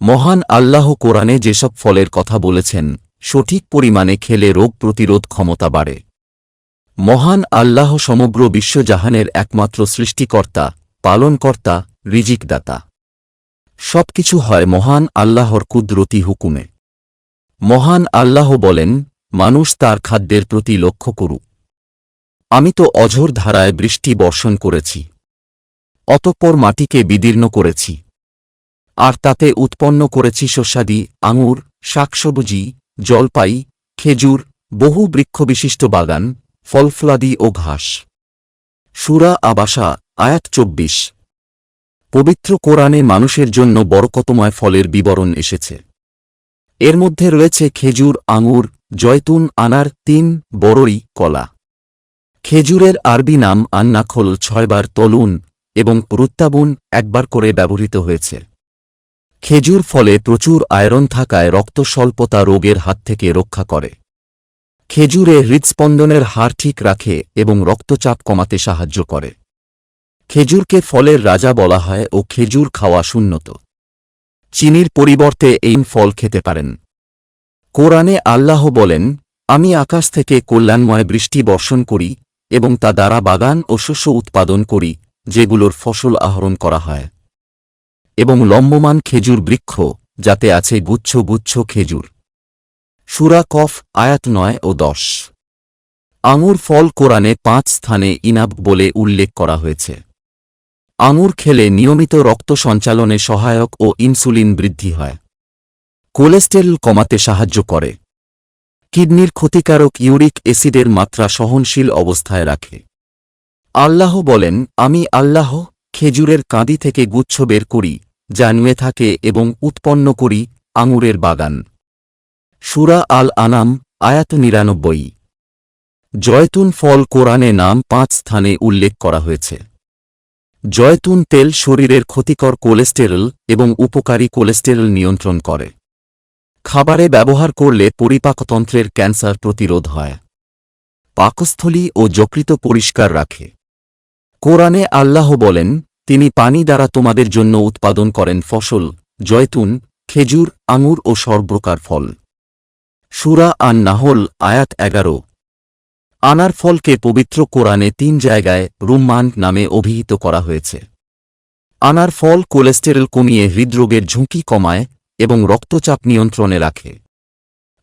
মহান আল্লাহ কোরআনে যেসব ফলের কথা বলেছেন, সঠিক পরিমাণে খেলে রোগ প্রতিরোধ ক্ষমতা বাড়ে। মহান আল্লাহ সমগ্র বিশ্বজাহানের একমাত্র সৃষ্টিকর্তা, পালনকর্তা, রিজিকদাতা। সবকিছু হয় মহান আল্লাহর কুদরতি হুকুমে। মহান আল্লাহ বলেন, মানুষ তার খাদ্যের প্রতি লক্ষ্য করুক। আমি তো অঝোর ধারায় বৃষ্টি বর্ষণ করেছি। অতঃপর মাটিকে বিদীর্ণ করেছি। আর তাতে উৎপন্ন করেছি শস্যাদি, আঙুর, শাকসবজি, জলপাই, খেজুর, বহু বৃক্ষবিশিষ্ট বাগান, ফলফলাদি ও ঘাস। সুরা আবাসা, আয়াত চব্বিশ। পবিত্র কোরআনে মানুষের জন্য বরকতময় ফলের বিবরণ এসেছে। এর মধ্যে রয়েছে খেজুর, আঙুর, জয়তুন, আনার, তিন বড়ই কলা। খেজুরের আরবি নাম আন্নাখল, ছয়বার তলুন এবং প্রত্যাবুন একবার করে ব্যবহৃত হয়েছে। খেজুর ফলে প্রচুর আয়রন থাকায় রক্ত স্বল্পতা রোগের হাত থেকে রক্ষা করে। খেজুরে হৃৎস্পন্দনের হার ঠিক রাখে এবং রক্তচাপ কমাতে সাহায্য করে। খেজুরকে ফলের রাজা বলা হয় ও খেজুর খাওয়া শূন্যত চিনির পরিবর্তে এই ফল খেতে পারেন। কোরআনে আল্লাহ বলেন, আমি আকাশ থেকে কল্যাণময় বৃষ্টি বর্ষণ করি এবং তা দ্বারা বাগান ও শস্য উৎপাদন করি যেগুলোর ফসল আহরণ করা হয়, এবং লম্বমান খেজুর বৃক্ষ, যাতে আছে গুচ্ছ গুচ্ছ খেজুর। সুরা কফ, আয়াত নয় ও দশ। আঙুর ফল কোরআনে পাঁচ স্থানে ইনাব বলে উল্লেখ করা হয়েছে। আঙুর খেলে নিয়মিত রক্ত সঞ্চালনে সহায়ক ও ইনসুলিন বৃদ্ধি হয়। কোলেস্টেরল কমাতে সাহায্য করে। কিডনির ক্ষতিকারক ইউরিক অ্যাসিডের মাত্রা সহনশীল অবস্থায় রাখে। আল্লাহ বলেন, আমি আল্লাহ খেজুরের কাঁদি থেকে গুচ্ছ বের করি, যা নুয়ে থাকে এবং উৎপন্ন করি আঙুরের বাগান। সুরা আল আনাম আয়াত নিরানব্বই। জয়তুন ফল কোরআনে নাম পাঁচ স্থানে উল্লেখ করা হয়েছে। জয়তুন তেল শরীরের ক্ষতিকর কোলেস্টেরল এবং উপকারী কোলেস্টেরল নিয়ন্ত্রণ করে। খাবারে ব্যবহার করলে পরিপাকতন্ত্রের ক্যান্সার প্রতিরোধ হয়। পাকস্থলী ও যকৃত পরিষ্কার রাখে। কোরআনে আল্লাহ বলেন, তিনি পানি দ্বারা তোমাদের জন্য উৎপাদন করেন ফসল, জয়তুন, খেজুর, আঙুর ও সর্বপ্রকার ফল। সুরা আন নাহল আয়াত এগারো। আনার ফলকে পবিত্র কোরআনে তিন জায়গায় রুম্মান নামে অভিহিত করা হয়েছে। আনার ফল কোলেস্টেরল কমিয়ে হৃদরোগের ঝুঁকি কমায় এবং রক্তচাপ নিয়ন্ত্রণে রাখে।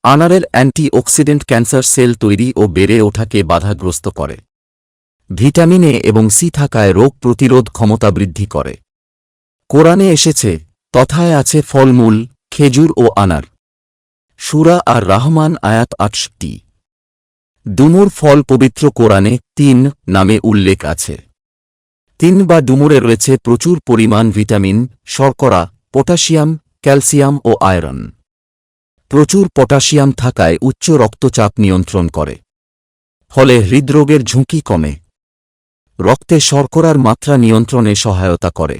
আনারের অ্যান্টিঅক্সিডেন্ট ক্যান্সার সেল তৈরি ও বেড়ে ওঠাকে বাধাগ্রস্ত করে। ভিটামিন এ এবং সি থাকায় রোগ প্রতিরোধ ক্ষমতা বৃদ্ধি করে। কোরআনে এসেছে, তথায় আছে ফলমূল, খেজুর ও আনার। সুরা আর রাহমান আয়াত আটষট্টি। ডুমুর ফল পবিত্র কোরআনে তিন নামে উল্লেখ আছে। তিন বা ডুমুরে রয়েছে প্রচুর পরিমাণ ভিটামিন, শর্করা, পটাশিয়াম, ক্যালসিয়াম ও আয়রন। প্রচুর পটাশিয়াম থাকায় উচ্চ রক্তচাপ নিয়ন্ত্রণ করে। ফলে হৃদরোগের ঝুঁকি কমে। রক্তে শর্করার মাত্রা নিয়ন্ত্রণে সহায়তা করে।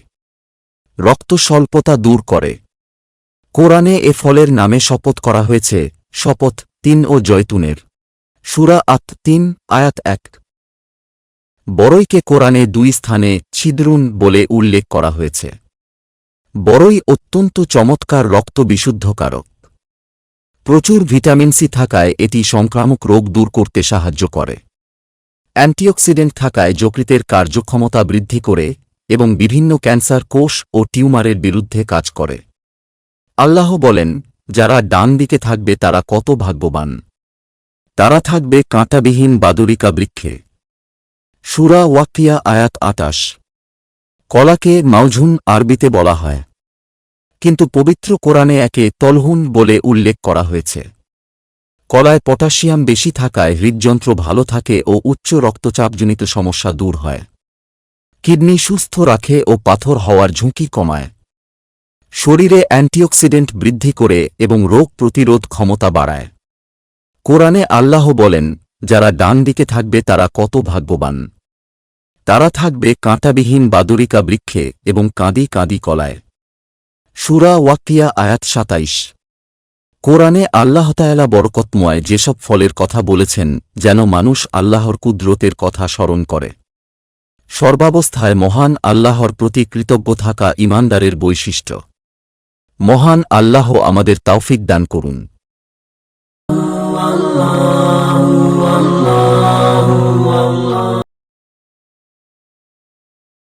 রক্ত স্বল্পতা দূর করে। কোরআনে এ ফলের নামে শপথ করা হয়েছে, শপথ তিন ও জয়তুনের। সুরা আত তিন, আয়াত এক। বড়ইকে কোরআনে দুই স্থানে ছিদ্রুন বলে উল্লেখ করা হয়েছে। বড়ই অত্যন্ত চমৎকার রক্ত বিশুদ্ধকারক। প্রচুর ভিটামিন সি থাকায় এটি সংক্রামক রোগ দূর করতে সাহায্য করে। অ্যান্টিঅক্সিডেন্ট থাকায় যকৃতের কার্যক্ষমতা বৃদ্ধি করে এবং বিভিন্ন ক্যান্সার কোষ ও টিউমারের বিরুদ্ধে কাজ করে। আল্লাহ বলেন, যারা ডান দিকে থাকবে তারা কত ভাগ্যবান। তারা থাকবে কাঁটাবিহীন বাদুরিকা বৃক্ষে। সুরা ওয়াকিয়া আয়াত আটাশ। কলাকে মাউঝুন আরবিতে বলা হয়। কিন্তু পবিত্র কোরআনে একে তলহুন বলে উল্লেখ করা হয়েছে। কলায় পটাশিয়াম বেশি থাকায় হৃদযন্ত্র ভালো থাকে ও উচ্চ রক্তচাপজনিত সমস্যা দূর হয়। কিডনি সুস্থ রাখে ও পাথর হওয়ার ঝুঁকি কমায়। শরীরে অ্যান্টিঅক্সিডেন্ট বৃদ্ধি করে এবং রোগ প্রতিরোধ ক্ষমতা বাড়ায়। কোরআনে আল্লাহ বলেন, যারা ডান দিকে থাকবে তারা কত ভাগ্যবান। তারা থাকবে কাঁটাবিহীন বাদুরিকা বৃক্ষে এবং কাঁদি কাঁদি কলায়। সুরা ওয়াকিয়া আয়াত সাতাইশ। কোরআনে আল্লাহতায়ালা বরকতময় যেসব ফলের কথা বলেছেন, যেন মানুষ আল্লাহর কুদরতের কথা স্মরণ করে। সর্বাবস্থায় মহান আল্লাহর প্রতি কৃতজ্ঞ থাকা ইমানদারের বৈশিষ্ট্য। মহান আল্লাহ আমাদের তাওফিক দান করুন।